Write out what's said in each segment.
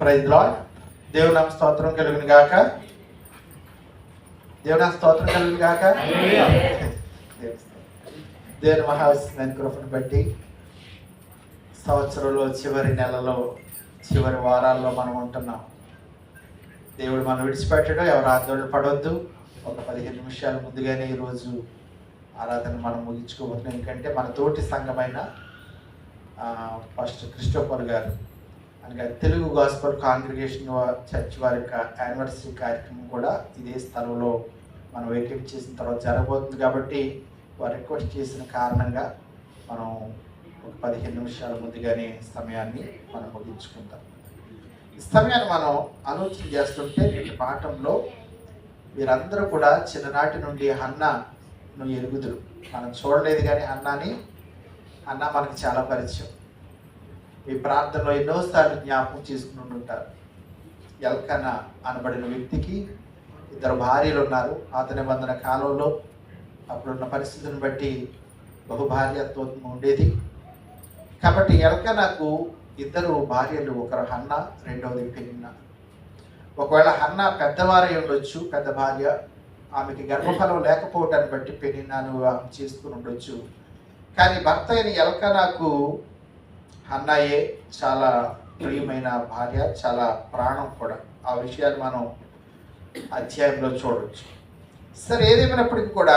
Praise lord దేవునామ స్తోత్రం కలుగును గాక. దేవునామ స్తోత్రం కలుగును గాక. దేవుని మహావిష్ణు కృపను బట్టి సంవత్సరంలో చివరి నెలలో చివరి వారాల్లో మనం ఉంటున్నాం. దేవుడు మనం విడిచిపెట్టడం ఎవరు ఆందోళన పడవద్దు ఒక పదిహేను నిమిషాల ముందుగానే ఈరోజు ఆరాధన మనం ముగించుకోబోతున్నాం. ఎందుకంటే మన తోటి సంఘమైన ఫస్ట్ క్రిస్టోఫర్ గారు అనగా తెలుగు గాస్పల్ కాంగ్రిగేషన్ చర్చ్ వారి యొక్క యానివర్సరీ కార్యక్రమం కూడా ఇదే స్థలంలో మనం వేకెట్ చేసిన తర్వాత జరగబోతుంది కాబట్టి వారు రిక్వెస్ట్ చేసిన కారణంగా మనం ఒక పదిహేను నిమిషాల ముందుగానే సమయాన్ని మనం ముగించుకుంటాం ఈ సమయాన్ని మనం ఆలోచన చేస్తుంటే నేటి పాఠంలో వీరందరూ కూడా చిన్ననాటి నుండి హన్నను ఎరుగుదురు. మనం చూడలేదు కానీ అన్నాని అన్న మనకి చాలా పరిచయం. ఈ ప్రార్థనలో ఎన్నోసార్లు జ్ఞాపకం చేసుకుని ఉంటారు ఎల్కన అనబడిన వ్యక్తికి ఇద్దరు భార్యలు ఉన్నారు. ఆత నిబంధన కాలంలో అప్పుడున్న పరిస్థితిని బట్టి బహుభార్యత్వం ఉండేది. కాబట్టి ఎల్కనకు ఇద్దరు భార్యలు ఒకరు హన్న రెండవది పెనిన్న ఒకవేళ హన్న పెద్దవారై ఉండొచ్చు పెద్ద భార్య. ఆమెకి గర్భఫలం లేకపోవటాన్ని బట్టి పెనిన్నాను ఆమె చేసుకుని ఉండొచ్చు. కానీ భర్త అయిన ఎల్కనాకు అన్నయ్యే చాలా ప్రియమైన భార్య చాలా ప్రాణం కూడా. ఆ విషయాన్ని మనం అధ్యాయంలో చూడవచ్చు సరే ఏదేమైనప్పటికీ కూడా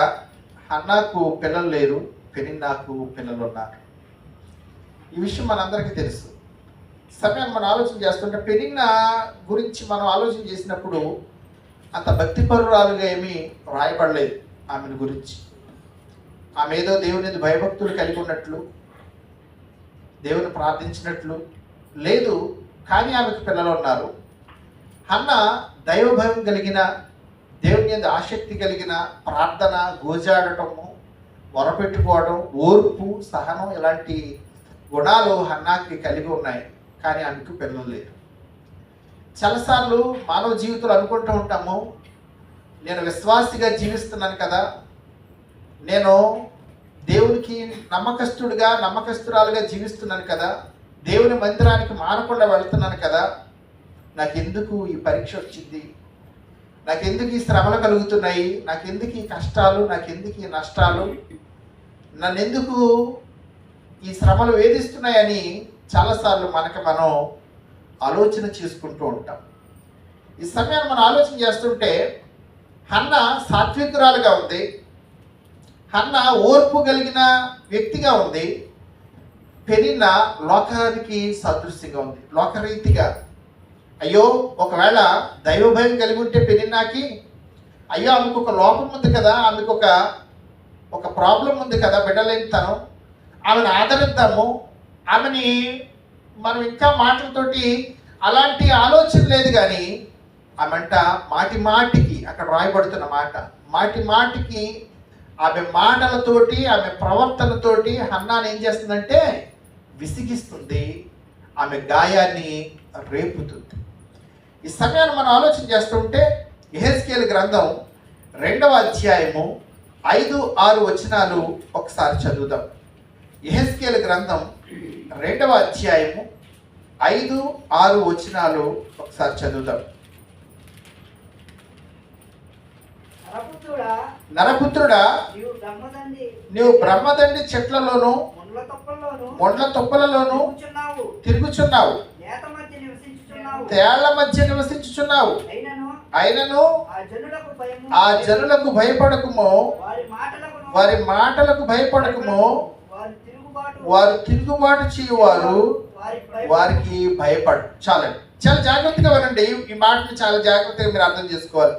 అన్నాకు పిల్లలు లేరు పెరిన్నాకు పిల్లలు ఉన్నారు. ఈ విషయం మనందరికీ తెలుసు. సమయాన్ని మనం ఆలోచన చేస్తుంటే పెనిన్న గురించి మనం ఆలోచన చేసినప్పుడు అంత భక్తిపరురాలుగా ఏమీ రాయబడలేదు ఆమెను గురించి. ఆమె ఏదో దేవుని భయభక్తులు కలిగి ఉన్నట్లు దేవుని ప్రార్థించినట్లు లేదు కానీ ఆమెకు పిల్లలు ఉన్నారు. అన్న దైవభయం కలిగిన దేవుని మీద ఆసక్తి కలిగిన ప్రార్థన గోజాడటము మొరపెట్టుకోవడం ఓర్పు సహనం ఇలాంటి గుణాలు హన్నాకి కలిగి ఉన్నాయి కానీ ఆమెకు పిల్లలు లేరు. చాలాసార్లు మానవ జీవితంలో అనుకుంటూ ఉంటాము నేను విశ్వాసిగా జీవిస్తున్నాను కదా నేను దేవునికి నమ్మకస్తుడిగా నమ్మకస్తురాలుగా జీవిస్తున్నాను కదా. దేవుని మందిరానికి మానకుండా వెళ్తున్నాను కదా. నాకెందుకు ఈ పరీక్ష వచ్చింది? నాకెందుకు ఈ శ్రమలు కలుగుతున్నాయి? నాకెందుకు ఈ కష్టాలు? నాకెందుకు ఈ నష్టాలు? నన్నెందుకు ఈ శ్రమలు వేధిస్తున్నాయని చాలాసార్లు మనకు మనం ఆలోచన చేసుకుంటూ ఉంటాం. ఈ సమయాన్ని మనం ఆలోచన చేస్తుంటే హన్న సాత్వికురాలుగా ఉంది. హన్న ఓర్పు కలిగిన వ్యక్తిగా ఉంది. పెరిన్న లోకానికి సదృశ్యంగా ఉంది. లోకరీతిగా. అయ్యో ఒకవేళ దైవభయం కలిగి ఉంటే పెరిన్నాకి అయ్యో ఆమెకు ఒక లోపం ఉంది కదా ఆమెకు ఒక ఒక ప్రాబ్లం ఉంది కదా బిడ్డలేనితనం ఆమెను ఆదరిద్దాము. ఆమెని మనం ఇంకా మాటలతోటి అలాంటి ఆలోచన లేదు కానీ ఆమెంట మాటి మాటికి అక్కడ రాయబడుతున్న మాట మాటి మాటికి ఆమె మాటలతోటి ఆమె ప్రవర్తనతోటి హన్నాను ఏం చేస్తుందంటే విసిగిస్తుంది ఆమె గాయాన్ని రేపుతుంది. ఈ సమయాన్ని మనం ఆలోచన చేస్తుంటే ఎహెస్కేల్ గ్రంథం రెండవ అధ్యాయము ఐదు ఆరు వచనాలు ఒకసారి చదువుదాం. ఎహెస్కేల్ గ్రంథం రెండవ అధ్యాయము ఐదు ఆరు వచనాలు ఒకసారి చదువుదాం. నరపుత్రుడా, నీవు బ్రహ్మదండి. చెట్లలోను ముండ్ల తొప్పల్లోను తిరుగుచున్నావు. నేత మధ్య నివసించుచున్నావు. తేళ్ళ మధ్య నివసించుచున్నావు. అయినను ఆ జనులకు భయపడకుము. వారి మాటలకు భయపడకుము. వారి తిరుగుబాటు. వారు తిరుగుబాటు చేయువారు వారికి భయపడు. చాలండి. చాలా జాగ్రత్తగా వినండి. ఈ మాటని చాలా జాగ్రత్తగా మీరు అర్థం చేసుకోవాలి.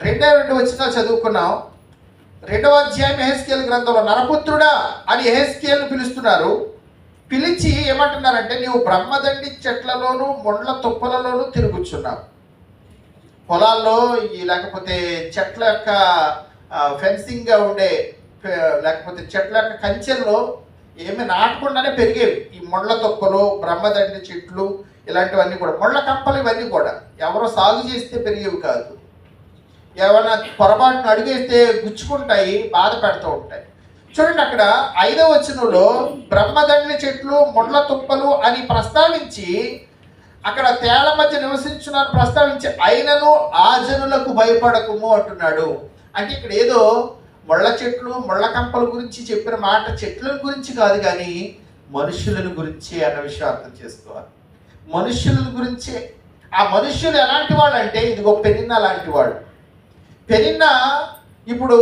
రెండో రెండు వచ్చినా చదువుకున్నాం. రెండవ అధ్యాయం ఎహెస్కేల్ గ్రంథంలో నరపుత్రుడా అని ఎహెస్కేల్ పిలుస్తున్నారు. పిలిచి ఏమంటున్నారంటే నీవు బ్రహ్మదండి చెట్లలోనూ మొండ్ల తుప్పలలోనూ తిరుగుచున్నావు. పొలాల్లో ఈ లేకపోతే చెట్ల యొక్క ఫెన్సింగ్గా ఉండే లేకపోతే చెట్ల యొక్క కంచెల్లో ఏమి నాటకుండానే పెరిగేవి. ఈ ముళ్ళ తొక్కలు బ్రహ్మదండి చెట్లు ఇలాంటివన్నీ కూడా. ముళ్ళ కంపలు ఇవన్నీ కూడా ఎవరో సాగు చేస్తే పెరిగేవి కాదు. ఏమైనా పొరపాటును అడిగేస్తే గుచ్చుకుంటాయి బాధ పెడుతూ ఉంటాయి. చూడండి అక్కడ ఐదవ వచనంలో బ్రహ్మదండ్రి చెట్లు ముళ్ళ తుప్పలు అని ప్రస్తావించి అక్కడ తేళ్ళ మధ్య నివసించున్నాను ప్రస్తావించి అయినను ఆ జనులకు భయపడకుము అంటున్నాడు. అంటే ఇక్కడ ఏదో ముళ్ళ చెట్లు ముళ్ళ కంపల గురించి చెప్పిన మాట చెట్ల గురించి కాదు కానీ మనుషులను గురించి అన్న విషయం అర్థం చేసుకోవాలి. మనుషుల గురించే. ఆ మనుష్యులు ఎలాంటి వాళ్ళు అంటే ఇదిగో పెరిన్న లాంటి వాళ్ళు. పెరిన్న ఇప్పుడు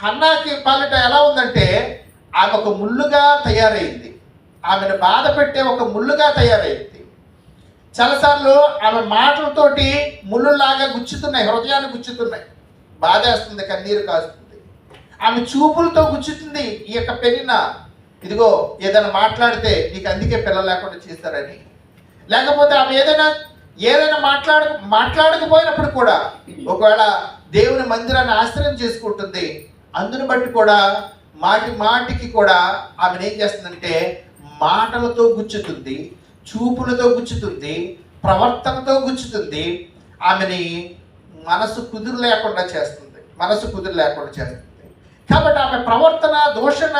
హన్నాకి పాలిట ఎలా ఉందంటే ఆమె ఒక ముళ్ళుగా తయారైంది. ఆమెను బాధ పెట్టే ఒక ముళ్ళుగా తయారైంది. చాలాసార్లు ఆమె మాటలతోటి ముళ్ళులాగా గుచ్చుతున్నాయి హృదయాన్ని గుచ్చుతున్నాయి. బాధేస్తుంది కన్నీరు కాస్తుంది. ఆమె చూపులతో గుచ్చుతుంది ఈ యొక్క పెరిన ఇదిగో ఏదైనా మాట్లాడితే నీకు అందుకే పిల్లలు లేకుండా చేస్తారని. లేకపోతే ఆమె ఏదైనా ఏదైనా మాట్లాడ మాట్లాడకపోయినప్పుడు కూడా ఒకవేళ దేవుని మందిరాన్ని ఆశ్రయం చేసుకుంటుంది అందుని బట్టి కూడా మాటి మాటికి కూడా ఆమెను ఏం చేస్తుందంటే మాటలతో గుచ్చుతుంది చూపులతో గుచ్చుతుంది ప్రవర్తనతో గుచ్చుతుంది ఆమెని మనసు కుదురు లేకుండా చేస్తుంది మనసు కుదురు లేకుండా చేస్తుంది. కాబట్టి ఆమె ప్రవర్తన దోషణ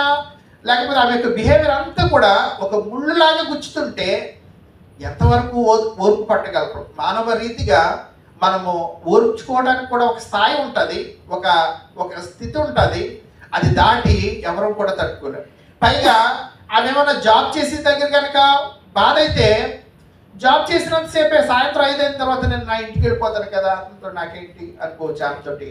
లేకపోతే ఆమె యొక్క బిహేవియర్ అంతా కూడా ఒక ముళ్ళులాగా గుచ్చుతుంటే ఎంతవరకు ఓ- ఓర్పు పట్టగలరు మానవ రీతిగా మనము ఓర్చుకోవడానికి కూడా ఒక స్థాయి ఉంటుంది ఒక ఒక స్థితి ఉంటుంది అది దాటి ఎవరు కూడా తట్టుకోలేరు. పైగా అవి ఏమైనా జాబ్ చేసే దగ్గర కనుక బాధ అయితే జాబ్ చేసినంతసేపే సాయంత్రం ఐదైన తర్వాత నేను నా ఇంటికి వెళ్ళిపోతాను కదా అంతా నాకేంటి అనుకోవచ్చు ఆమెతోటి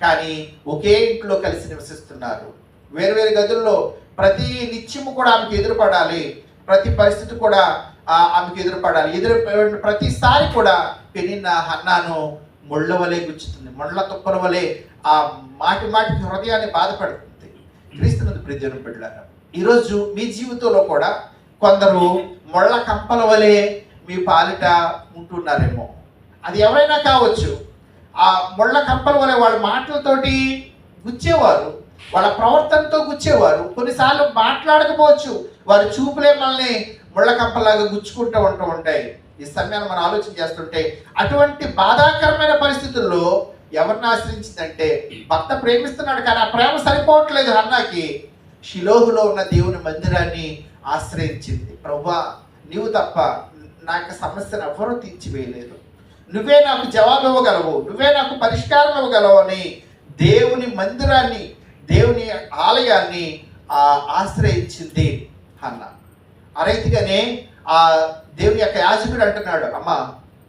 కానీ ఒకే ఇంట్లో కలిసి నివసిస్తున్నారు. వేరు వేరు గదుల్లో ప్రతి నిత్యము కూడా ఆమెకు ఎదురుపడాలి ప్రతి పరిస్థితి కూడా ఆమెకు ఎదురుపడాలి. ఎదురుపడిన ప్రతిసారి కూడా పెనిన్న హన్నాను ముళ్ళ వలె గుచ్చుతుంది. ముళ్ళ తుప్పల వలె ఆ మాటి మాటికి హృదయాన్ని బాధపడుతుంది. క్రీస్తునందు ప్రిజనం బిడ్డారు ఈరోజు మీ జీవితంలో కూడా కొందరు ముళ్ళ కంపల వలె మీ పాలిట ఉంటున్నారేమో. అది ఎవరైనా కావచ్చు. ఆ ముళ్ళ కంపల వలె వాళ్ళ మాటలతోటి గుచ్చేవారు వాళ్ళ ప్రవర్తనతో గుచ్చేవారు. కొన్నిసార్లు మాట్లాడకపోవచ్చు. వారి చూపులే మనల్ని ముళ్ళకంపలాగా గుచ్చుకుంటూ ఉంటూ ఉంటాయి. ఈ సమయాన్ని మనం ఆలోచన చేస్తుంటే అటువంటి బాధాకరమైన పరిస్థితుల్లో ఎవరిని ఆశ్రయించిందంటే భర్త ప్రేమిస్తున్నాడు కానీ ఆ ప్రేమ సరిపోవట్లేదు అన్నాకి షిలోహులో ఉన్న దేవుని మందిరాన్ని ఆశ్రయించింది. ప్రభా నీవు తప్ప నాకు సమస్యను ఎవరూ తీర్చివేయలేదు. నువ్వే నాకు జవాబు ఇవ్వగలవు. నువ్వే నాకు పరిష్కారం ఇవ్వగలవు అని దేవుని మందిరాన్ని దేవుని ఆలయాన్ని ఆశ్రయించింది అన్నా. ఆ రైతుగానే ఆ దేవుని యొక్క యాజకుడు అంటున్నాడు అమ్మా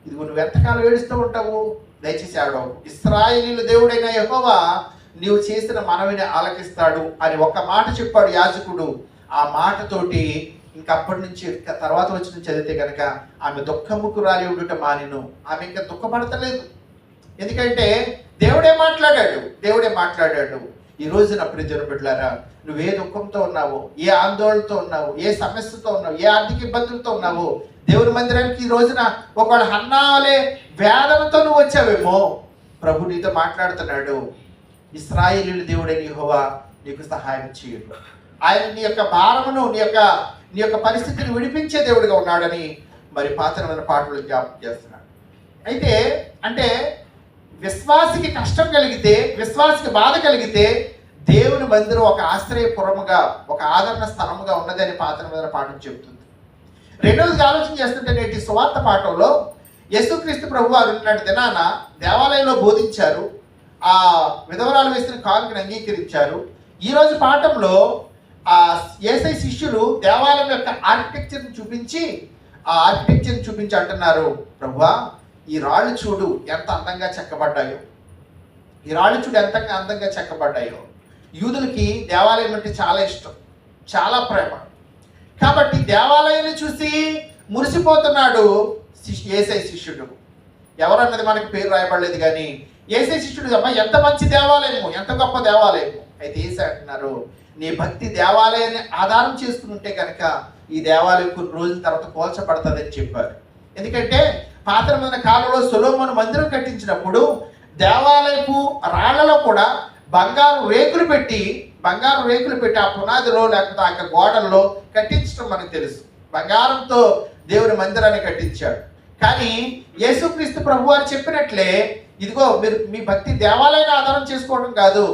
ఇది నువ్వు ఎంతకాలం ఏడుస్తూ ఉంటావు? దయచేసి ఆడవు ఇస్రాయేలీల దేవుడైన యహోవా నీవు చేసిన మనవిని ఆలకిస్తాడు అని ఒక మాట చెప్పాడు యాజకుడు. ఆ మాటతోటి ఇంకప్పటి నుంచి తర్వాత వచ్చిన చదివితే కనుక ఆమె దుఃఖముకు రాలి ఉండుట మానిను. ఆమె ఇంకా దుఃఖపడతలేదు. ఎందుకంటే దేవుడే మాట్లాడాడు దేవుడే మాట్లాడాడు. ఈ రోజు నా ప్రజలు పెట్టారా నువ్వు ఏ దుఃఖంతో ఉన్నావు ఏ ఆందోళనతో ఉన్నావు ఏ సమస్యతో ఉన్నావు ఏ ఆర్థిక ఇబ్బందులతో ఉన్నావు దేవుని మందిరానికి ఈ రోజున ఒకవేళ అన్నాలే వేదనతో నువ్వు వచ్చావేమో ప్రభు నీతో మాట్లాడుతున్నాడు ఇస్రాయేలీల దేవుడైన హోవా నీకు సహాయం చేయడు ఆయన నీ యొక్క భారమును నీ యొక్క నీ యొక్క పరిస్థితిని విడిపించే దేవుడిగా ఉన్నాడని మరి పాత్రమైన పాటలు జ్ఞాపకం చేస్తున్నాడు. అయితే అంటే విశ్వాసికి కష్టం కలిగితే విశ్వాసికి బాధ కలిగితే దేవుని మందిరం ఒక ఆశ్రయపురముగా ఒక ఆదరణ స్థలముగా ఉన్నదని పాత్రమైన పాఠం చెబుతుంది. రెండవది ఆలోచన చేస్తుంటే నేటి సువార్త పాఠంలో యేసుక్రీస్తు ప్రభు వారు ఉన్నటి దినాన దేవాలయంలో బోధించారు. ఆ విధవరాలు వేసిన కానుకను అంగీకరించారు. ఈరోజు పాఠంలో ఆ ఏసై శిష్యులు దేవాలయం యొక్క ఆర్కిటెక్చర్ని చూపించి ఆ ఆర్కిటెక్చర్ని చూపించి అంటున్నారు. ప్రభువా ఈ రాళ్ళు చూడు ఎంత అందంగా చెక్కబడ్డాయో. ఈ రాళ్ళు చూడు ఎంత అందంగా చెక్కబడ్డాయో. యూదులకి దేవాలయం అంటే చాలా ఇష్టం చాలా ప్రేమ. కాబట్టి దేవాలయాన్ని చూసి మురిసిపోతున్నాడు శిష్యు ఏసై శిష్యుడు. ఎవరన్నది మనకి పేరు రాయబడలేదు కానీ ఏసై శిష్యుడు అమ్మా ఎంత మంచి దేవాలయము ఎంత గొప్ప దేవాలయము. అయితే ఏసై అంటున్నారు నీ భక్తి దేవాలయాన్ని ఆధారం చేసుకుంటే కనుక ఈ దేవాలయం కొన్ని రోజుల తర్వాత కోల్చబడుతుందని చెప్పారు. ఎందుకంటే పాత్రమైన కాలంలో సొలోమోను మందిరం కట్టించినప్పుడు దేవాలయపు రాళ్ళలో కూడా బంగారు రేకులు పెట్టి బంగారు రేకులు పెట్టి ఆ పునాదిలో లేకపోతే ఆ యొక్క గోడల్లో కట్టించడం మనకు తెలుసు. బంగారంతో దేవుని మందిరాన్ని కట్టించాడు. కానీ యేసుక్రీస్తు ప్రభు వారు చెప్పినట్లే ఇదిగో మీరు మీ భక్తి దేవాలయాన్ని ఆధారం చేసుకోవడం కాదు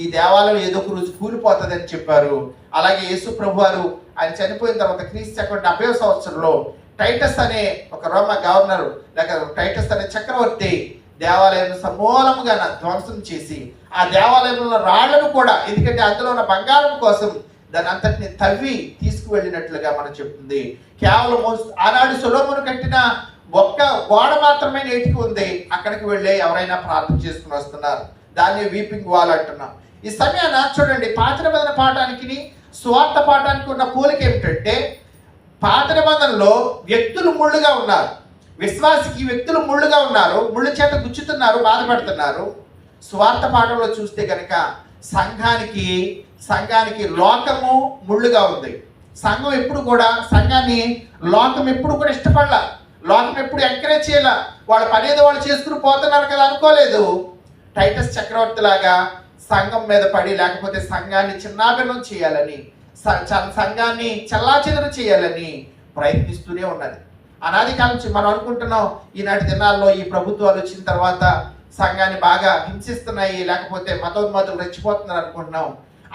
ఈ దేవాలయం ఏదో ఒక రోజు కూలిపోతుందని చెప్పారు. అలాగే యేసు ప్రభు వారు ఆయన చనిపోయిన తర్వాత క్రీస్తు శకం డెబ్బై సంవత్సరంలో టైటస్ అనే ఒక రోమ గవర్నర్ లేక టైటస్ అనే చక్రవర్తి దేవాలయం సమూలముగా నా ధ్వంసం చేసి ఆ దేవాలయంలో రాళ్ళను కూడా ఎందుకంటే అందులో ఉన్న బంగారం కోసం దాని అంతటిని తవ్వి తీసుకువెళ్ళినట్లుగా మనం చెప్తుంది. కేవలం ఆనాడు సులోమును కట్టిన ఒక్క గోడ మాత్రమే నేటికి ఉంది. అక్కడికి వెళ్ళి ఎవరైనా ప్రార్థన చేసుకుని వస్తున్నారు. దాన్ని వీపింగ్ వాల్ అంటున్నాం. ఈ సమయాన చూడండి పాత్ర నిబంధన పాఠానికి స్వార్థ పాఠానికి ఉన్న పోలిక ఏమిటంటే పాత నిబంధనలో వ్యక్తులు ముళ్ళుగా ఉన్నారు. విశ్వాసికి వ్యక్తులు ముళ్ళుగా ఉన్నారు. ముళ్ళు చేత గుచ్చుతున్నారు బాధపడుతున్నారు స్వార్థ పాఠంలో చూస్తే కనుక సంఘానికి సంఘానికి లోకము ముళ్ళుగా ఉంది. సంఘం ఎప్పుడు కూడా సంఘాన్ని లోకం ఎప్పుడు కూడా ఇష్టపడాల. లోకం ఎప్పుడు ఎంకరేజ్ చేయాల. వాళ్ళ పనేది వాళ్ళు చేసుకుని పోతున్నారు కదా అనుకోలేదు. టైటస్ చక్రవర్తి లాగా సంఘం మీద పడి లేకపోతే సంఘాన్ని చిన్నాభిన్నం చేయాలని సంఘాన్ని చల్లాచెదరు చేయాలని ప్రయత్నిస్తూనే ఉన్నది. అనాది కాలం నుంచి మనం అనుకుంటున్నాం ఈనాటి దినాల్లో ఈ ప్రభుత్వాలు వచ్చిన తర్వాత సంఘాన్ని బాగా హింసిస్తున్నాయి లేకపోతే మతోన్మాదులు రెచ్చిపోతున్నారు అనుకుంటున్నాం.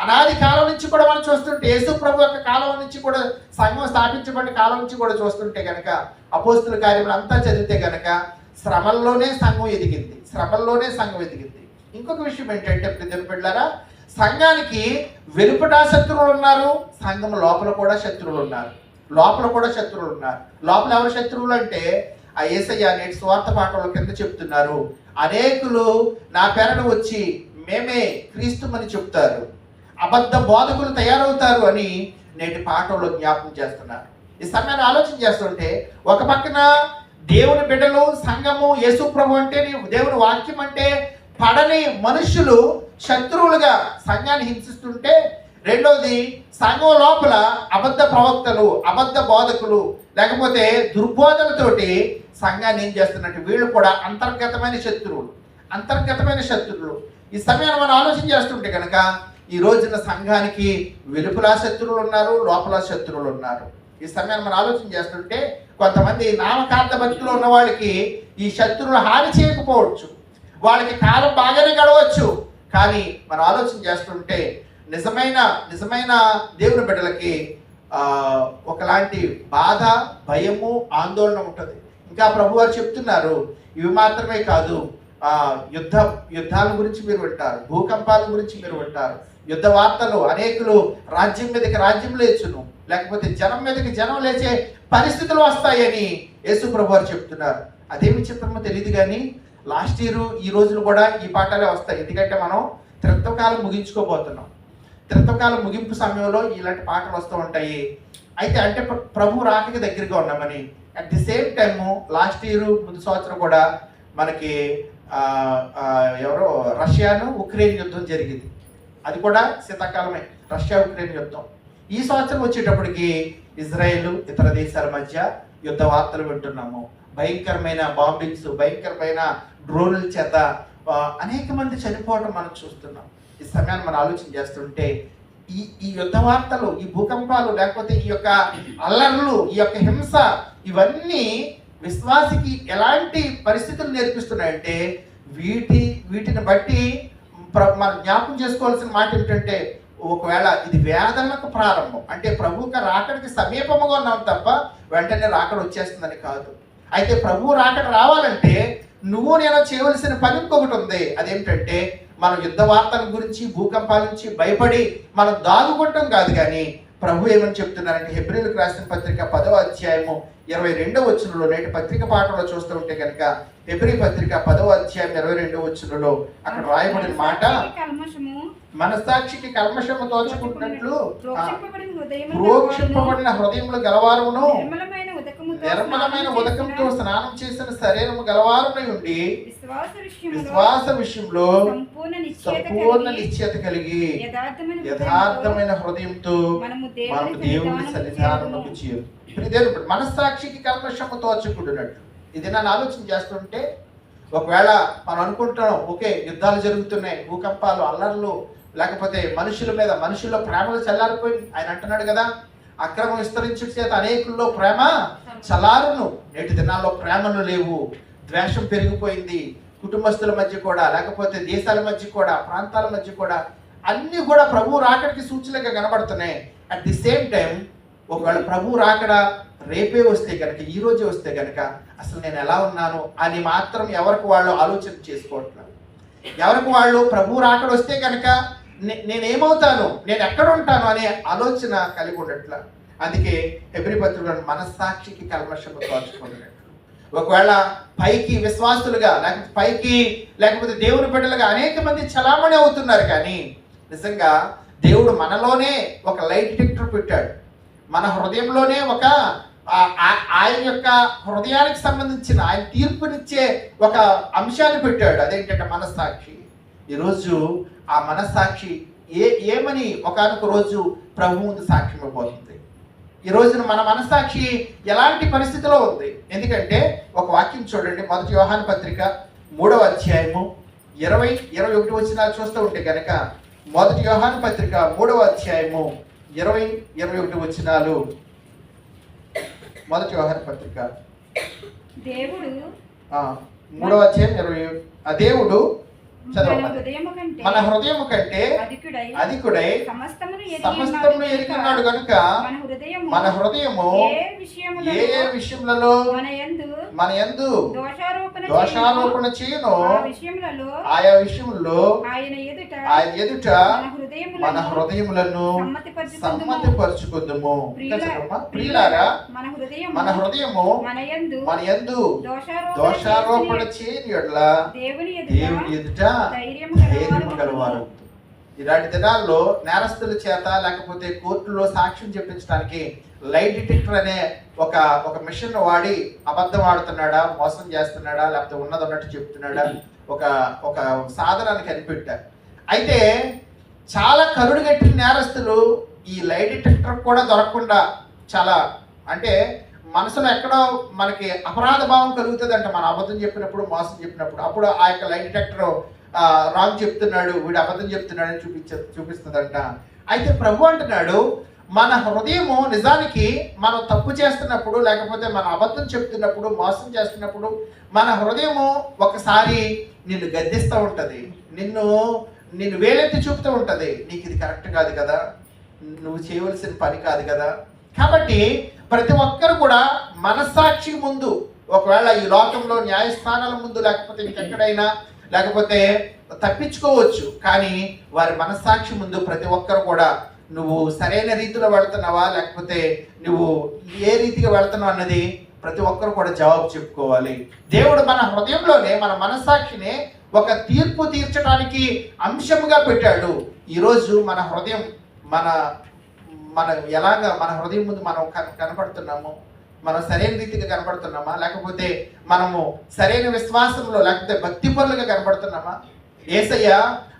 అనాది కాలం నుంచి కూడా మనం చూస్తుంటే యేసు ప్రభు యొక్క కాలం నుంచి కూడా సంఘం స్థాపించబడిన కాలం నుంచి కూడా చూస్తుంటే కనుక అపోస్తుల కార్యములు అంతా చదివితే కనుక శ్రమల్లోనే సంఘం ఎదిగింది. శ్రమల్లోనే సంఘం ఎదిగింది. ఇంకొక విషయం ఏంటంటే ప్రజలు బిడ్డారా సంఘానికి వెలుపట శత్రువులు ఉన్నారు సంఘం లోపల కూడా శత్రువులు ఉన్నారు. లోపల కూడా శత్రువులు ఉన్నారు. లోపల ఎవరు శత్రువులు అంటే ఆ ఏసయ్య నేటి స్వార్థ పాఠంలో కింద చెప్తున్నారు అనేకులు నా పేరట వచ్చి మేమే క్రీస్తుమని చెప్తారు. అబద్ధ బోధకులు తయారవుతారు అని నేటి పాఠంలో జ్ఞాపకం చేస్తున్నారు. ఈ సమయాన్ని ఆలోచన చేస్తుంటే ఒక పక్కన దేవుని బిడ్డలు సంఘము యేసు ప్రభు అంటే దేవుని వాక్యం అంటే పడని మనుషులు శత్రువులుగా సంఘాన్ని హింసిస్తుంటే రెండోది సంఘం లోపల అబద్ధ ప్రవక్తలు అబద్ధ బోధకులు లేకపోతే దుర్బోధనతోటి సంఘాన్ని ఏం చేస్తున్నట్టు వీళ్ళు కూడా అంతర్గతమైన శత్రువులు అంతర్గతమైన శత్రువులు. ఈ సమయాన్ని మనం ఆలోచన చేస్తుంటే కనుక ఈ రోజున సంఘానికి వెలుపల శత్రువులు ఉన్నారు లోపల శత్రువులు ఉన్నారు ఈ సమయాన్ని మనం ఆలోచన చేస్తుంటే కొంతమంది నామకార్థ భక్తులు ఉన్న వాళ్ళకి ఈ శత్రువులు హాని చేయకపోవచ్చు. వాళ్ళకి కాలం బాగానే గడవచ్చు. కానీ మనం ఆలోచన చేస్తుంటే నిజమైన నిజమైన దేవుని బిడ్డలకి ఒకలాంటి బాధ భయము ఆందోళన ఉంటుంది. ఇంకా ప్రభు వారు చెప్తున్నారు ఇవి మాత్రమే కాదు యుద్ధ యుద్ధాల గురించి మీరు వింటారు భూకంపాల గురించి మీరు వింటారు. యుద్ధ వార్తలు అనేకులు రాజ్యం మీదకి రాజ్యం లేచును. లేకపోతే జనం మీదకి జనం లేచే పరిస్థితులు వస్తాయని యేసు ప్రభు వారు చెప్తున్నారు. అదేమి చిత్రమో తెలియదు కానీ లాస్ట్ ఇయర్ ఈ రోజులు కూడా ఈ పాఠాలే వస్తాయి. ఎందుకంటే మనం త్రిత్వకాలం ముగించుకోబోతున్నాం. త్రిత్వకాలం ముగింపు సమయంలో ఇలాంటి పాటలు వస్తూ ఉంటాయి. అయితే అంటే ప్రభు రాకకి దగ్గరగా ఉన్నామని at the same time last year ముందు సంవత్సరం కూడా మనకి ఎవరో రష్యాను ఉక్రెయిన్ యుద్ధం జరిగింది. అది కూడా శీతాకాలమే. రష్యా ఉక్రెయిన్ యుద్ధం. ఈ సంవత్సరం వచ్చేటప్పటికి ఇజ్రాయెల్ ఇతర దేశాల మధ్య యుద్ధ వార్తలు వింటున్నాము. భయంకరమైన బాంబింగ్స్ భయంకరమైన డ్రోన్ల చేత అనేక మంది చనిపోవడం మనం చూస్తున్నాం. ఈ సమయాన్ని మనం ఆలోచన చేస్తుంటే ఈ ఈ యుద్ధ వార్తలు ఈ భూకంపాలు లేకపోతే ఈ యొక్క అల్లర్లు ఈ యొక్క హింస ఇవన్నీ విశ్వాసికి ఎలాంటి పరిస్థితులు నేర్పిస్తున్నాయంటే వీటి వీటిని బట్టి ప్ర- మనం జ్ఞాపకం చేసుకోవాల్సిన మాట ఏమిటంటే ఒకవేళ ఇది వేదనకు ప్రారంభం అంటే ప్రభువుకి రాకడికి సమీపముగా ఉన్నాం తప్ప వెంటనే రాకడ వచ్చేస్తుందని కాదు. అయితే ప్రభువు రాకడ రావాలంటే నువ్వు నేను చేయవలసిన పని ఇంకొకటి ఉంది. అదేంటంటే మనం యుద్ధ వార్తల గురించి భూకంపాల నుంచి భయపడి మనం దాగుకుంటాం కాదు కానీ ప్రభు ఏమని చెప్తున్నారంటే హెబ్రిల్కి రాసిన పత్రిక పదవ అధ్యాయము ఇరవై రెండవ వచనంలో నేటి పత్రిక పాఠంలో చూస్తూ ఉంటే కనుక హెబ్రి పత్రిక పదవ అధ్యాయం ఇరవై రెండవ వచనంలో అక్కడ రాయబడిన మాట మనసాక్షికి కల్మషము తోచుకుంటున్నట్లు ప్రోక్షింపబడిన హృదయములు గలవారమును నిర్మలమైన ఉదకంతో స్నానం చేసిన శరీరము గలవారమై ఉండి విశ్వాస విషయంలో సంపూర్ణ నిశ్చయత కలిగి యథార్థమైన హృదయంతో మనము దేవుని సన్నిధానముకు. చేరు ఇప్పుడు మనస్సాక్షికి కల్మషము తోచుకుంటున్నట్టు ఇది నన్ను ఆలోచన చేస్తుంటే ఒకవేళ మనం అనుకుంటున్నాం ఓకే యుద్ధాలు జరుగుతున్నాయి భూకంపాలు అల్లర్లు లేకపోతే మనుషుల మీద మనుషుల్లో ప్రేమలు చల్లారిపోయి ఆయన అంటున్నాడు కదా అక్రమం విస్తరించు చేత అనేకుల్లో ప్రేమ చలారును నేటి దినాల్లో ప్రేమలు లేవు ద్వేషం పెరిగిపోయింది కుటుంబస్తుల మధ్య కూడా లేకపోతే దేశాల మధ్య కూడా ప్రాంతాల మధ్య కూడా అన్నీ కూడా ప్రభు రాకడికి సూచనగా కనబడుతున్నాయి. అట్ ది సేమ్ టైం ఒకవేళ ప్రభు రాకడ రేపే వస్తే కనుక ఈ రోజే వస్తే కనుక అసలు నేను ఎలా ఉన్నాను అని మాత్రం ఎవరికి వాళ్ళు ఆలోచన చేసుకోవట్లేదు. ఎవరికి వాళ్ళు ప్రభు రాకడ వస్తే కనుక నే- నేనేమవుతాను నేను ఎక్కడ ఉంటాను అనే ఆలోచన కలిగి ఉండట్ల. అందుకే ఎబ్రి మనస్సాక్షికి కల్మషము తోచుకున్నట్లు ఒకవేళ పైకి విశ్వాసులుగా లేకపోతే పైకి లేకపోతే దేవుని బిడ్డలుగా అనేక మంది చలామణి అవుతున్నారు కానీ నిజంగా దేవుడు మనలోనే ఒక లైట్ డిటెక్టర్ పెట్టాడు. మన హృదయంలోనే ఒక ఆ- ఆ- ఆయన యొక్క హృదయానికి సంబంధించిన ఆయన తీర్పునిచ్చే ఒక అంశాన్ని పెట్టాడు. అదేంటంటే మనస్సాక్షి. ఈరోజు ఆ మనస్సాక్షి ఏ ఏమని ఒకనొక రోజు ప్రభు ముందు సాక్ష్యం ఇవ్వబోతుంది ఈ రోజున మన మనస్సాక్షి ఎలాంటి పరిస్థితిలో ఉంది? ఎందుకంటే ఒక వాక్యం చూడండి మొదటి వ్యవహాన పత్రిక మూడవ అధ్యాయము ఇరవై ఇరవై ఒకటి వచ్చిన చూస్తూ ఉంటే కనుక మొదటి వ్యవహాన పత్రిక మూడవ అధ్యాయము ఇరవై ఇరవై ఒకటి వచ్చినాలు మొదటి వ్యవహార పత్రిక. దేవుడు మూడవ అధ్యాయం ఇరవై ఆ దేవుడు మన హృదయం కంటే అధికుడై సమస్తమును ఎరిగినాడు కనుక మన హృదయము ఏ ఏ విషయములలో మన యందు దోషారోపణ చేయను. ఆయా విషయములో ఆయన ఎదుట మన మన హృదయములను సమ్మతిపరచుకుందుము. సమ్మతి పరుచుకుందుము ప్రియుల- ప్రియులారా మన హృదయము మన హృదయము మన యందు మన యందు దోషారోపణ చేయని దేవుని ఎదుట ధైర్యము గలవారు ఇలాంటి దినాల్లో నేరస్తుల చేత లేకపోతే కోర్టులో సాక్ష్యం చెప్పించడానికి లైట్ డిటెక్టర్ అనే ఒక ఒక మిషన్ వాడి అబద్ధం ఆడుతున్నాడా మోసం చేస్తున్నాడా లేకపోతే ఉన్నది ఉన్నట్టు చెప్తున్నాడా ఒక ఒక సాధనాన్ని కనిపెట్టారు. అయితే చాలా కరుడు కట్టిన నేరస్తులు ఈ లైట్ డిటెక్టర్ కూడా దొరకకుండా చాలా అంటే మనసులో ఎక్కడో మనకి అపరాధ భావం కలుగుతుంది అంటే మన అబద్ధం చెప్పినప్పుడు మోసం చెప్పినప్పుడు. అప్పుడు ఆ యొక్క లైట్ డిటెక్టర్ రాంగ్ చెప్తున్నాడు వీడు అబద్ధం చెప్తున్నాడు అని చూపించ చూపిస్తుందంట. అయితే ప్రభు అంటున్నాడు మన హృదయము నిజానికి మనం తప్పు చేస్తున్నప్పుడు లేకపోతే మన అబద్ధం చెప్తున్నప్పుడు మోసం చేస్తున్నప్పుడు మన హృదయము ఒకసారి నిన్ను గద్దిస్తూ ఉంటుంది. నిన్ను నిన్ను వేలెత్తి చూపుతూ ఉంటుంది. నీకు ఇది కరెక్ట్ కాదు కదా. నువ్వు చేయవలసిన పని కాదు కదా. కాబట్టి ప్రతి ఒక్కరు కూడా మనస్సాక్షి ముందు ఒకవేళ ఈ లోకంలో న్యాయస్థానాల ముందు లేకపోతే ఇంకెక్కడైనా లేకపోతే తప్పించుకోవచ్చు. కానీ వారి మనస్సాక్షి ముందు ప్రతి ఒక్కరు కూడా నువ్వు సరైన రీతిలో వెళ్తున్నావా? లేకపోతే నువ్వు ఏ రీతిగా వెళ్తున్నావు అన్నది ప్రతి ఒక్కరు కూడా జవాబు చెప్పుకోవాలి. దేవుడు మన హృదయంలోనే మన మనస్సాక్షిని ఒక తీర్పు తీర్చడానికి అంశంగా పెట్టాడు. ఈరోజు మన హృదయం మన మన ఎలాగ మన హృదయం ముందు మనం కన- కనపడుతున్నాము మనం సరైన రీతిగా కనపడుతున్నామా? లేకపోతే మనము సరైన విశ్వాసంలో లేకపోతే భక్తి పనులుగా కనపడుతున్నామా? ఏసయ్య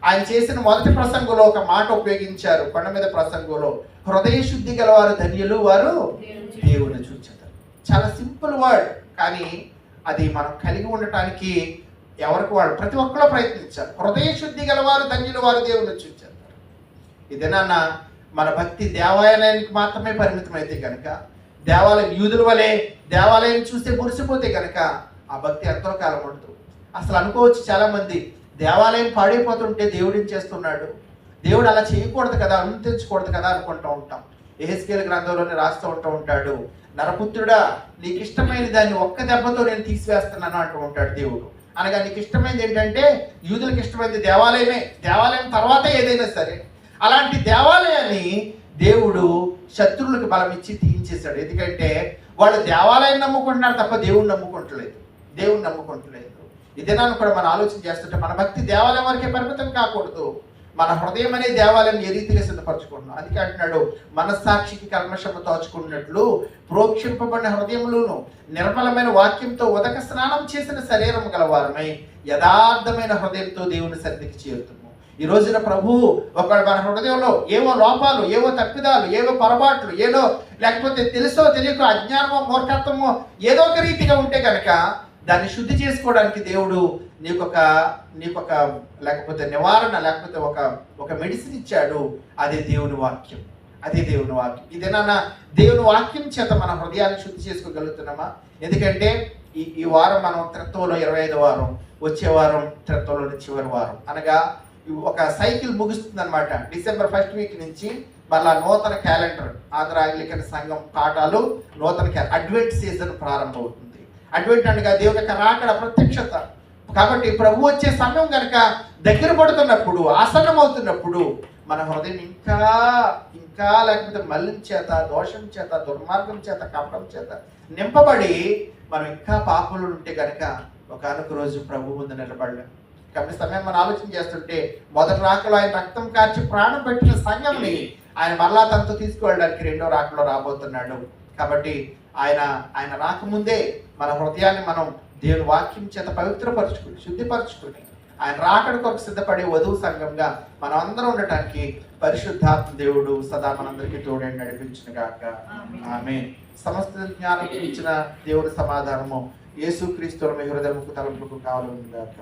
ఆయన చేసిన మొదటి ప్రసంగంలో ఒక మాట ఉపయోగించారు. కొండ మీద ప్రసంగంలో హృదయ శుద్ధి గల వారు ధన్యులు వారు దేవుని చూచారు చాలా సింపుల్ వర్డ్ కానీ అది మనం కలిగి ఉండటానికి ఎవరికి వాళ్ళు ప్రతి ఒక్కరు ప్రయత్నించారు. హృదయ శుద్ధి గలవారు ధన్యులు వారు దేవుని చూచారు ఇదేనా మన భక్తి దేవాలయానికి మాత్రమే పరిమితమైతే కనుక దేవాలయం యూదుల వలె దేవాలయం చూస్తే మురిసిపోతే కనుక ఆ భక్తి ఎంతో కాలం ఉండదు. అసలు అనుకోవచ్చు చాలా మంది దేవాలయం పాడైపోతుంటే దేవుడిని చేస్తున్నాడు? దేవుడు అలా చేయకూడదు కదా అనుమతించకూడదు కదా అనుకుంటూ ఉంటాం. ఏహెస్కేల్ గ్రంథంలోనే రాస్తూ ఉంటూ ఉంటాడు. నరపుత్రుడా నీకు ఇష్టమైన దాన్ని ఒక్క దెబ్బతో నేను తీసివేస్తున్నాను అంటూ ఉంటాడు దేవుడు. అనగా నీకు ఇష్టమైనది ఏంటంటే యూదులకు ఇష్టమైనది దేవాలయమే. దేవాలయం తర్వాత ఏదైనా సరే. అలాంటి దేవాలయాన్ని దేవుడు శత్రువులకు బలం ఇచ్చి తీయించేశాడు. ఎందుకంటే వాళ్ళు దేవాలయం నమ్ముకుంటున్నారు తప్ప దేవుణ్ణి నమ్ముకుంటలేదు. దేవుణ్ణి నమ్ముకుంటలేదు. ఇదేనాన్ని కూడా మనం ఆలోచన చేస్తుంటే మన భక్తి దేవాలయం వరకే పరిమితం కాకూడదు. మన హృదయం అనే దేవాలయం ఏ రీతిగా సిద్ధపరచుకుంటున్నాం? అందుకే అంటున్నాడు మనస్సాక్షికి కల్మషము తోచుకున్నట్లు ప్రోక్షింపబడిన హృదయంలోను నిర్మలమైన వాక్యంతో ఉదక స్నానం చేసిన శరీరం గలవారమై యథార్థమైన హృదయంతో దేవుని సన్నిధికి చేరుతుంది. ఈ రోజున ప్రభువు ఒక మన హృదయంలో ఏవో లోపాలు ఏవో తప్పిదాలు ఏవో పొరపాట్లు ఏదో లేకపోతే తెలుసో తెలియక అజ్ఞానమో మూర్ఖత్వమో ఏదో ఒక రీతిగా ఉంటే కనుక దాన్ని శుద్ధి చేసుకోవడానికి దేవుడు నీకొక నీకొక లేకపోతే నివారణ లేకపోతే ఒక ఒక మెడిసిన్ ఇచ్చాడు. అదే దేవుని వాక్యం. అదే దేవుని వాక్యం. ఇదేనా దేవుని వాక్యం చేత మన హృదయాన్ని శుద్ధి చేసుకోగలుగుతున్నామా? ఎందుకంటే ఈ ఈ వారం మనం త్రిత్వంలో ఇరవై ఐదు వారం వచ్చే వారం త్రిత్వంలో చివరి వారం. అనగా ఒక సైకిల్ ముగుస్తుంది అనమాట డిసెంబర్ ఫస్ట్ వీక్ నుంచి మళ్ళా నూతన క్యాలెండర్ ఆంధ్ర ఆంగ్లికన్ సంఘం పాఠాలు నూతన క్యాలెండర్ అడ్వెంట్ సీజన్ ప్రారంభమవుతుంది. అడ్వెంట్ అనగా దేవుని యొక్క రాకడ ప్రత్యక్షత. కాబట్టి ప్రభు వచ్చే సమయం కనుక దగ్గర పడుతున్నప్పుడు ఆసన్నమవుతున్నప్పుడు మన హృదయం ఇంకా ఇంకా లేకపోతే మల్లిం చేత దోషం చేత దుర్మార్గం చేత కపటం చేత నింపబడి మనం ఇంకా పాపలు ఉంటే కనుక ఒకనొక రోజు ప్రభు ముందు నిలబడలేం. కాబట్టి సమయం మనం ఆలోచన చేస్తుంటే మొదటి రాకలో ఆయన రక్తం కార్చి ప్రాణం పెట్టిన సంఘంని ఆయన మరలా తనతో తీసుకువెళ్ళడానికి రెండో రాకలో రాబోతున్నాడు. కాబట్టి ఆయన ఆయన రాకముందే మన హృదయాన్ని మనం దేవుని వాక్యం చేత పవిత్రపరచుకుని శుద్ధిపరచుకుని ఆయన రాకడ కొరకు సిద్ధపడే వధువు సంఘంగా మనం అందరం ఉండటానికి పరిశుద్ధాత్మ దేవుడు సదా మనందరికీ తోడని నడిపించిన గాక ఆమె సమస్త జ్ఞానం ఇచ్చిన దేవుడి సమాధానము యేసు క్రీస్తు మీ హృదయముకు తలంపుకు కావాలి గాక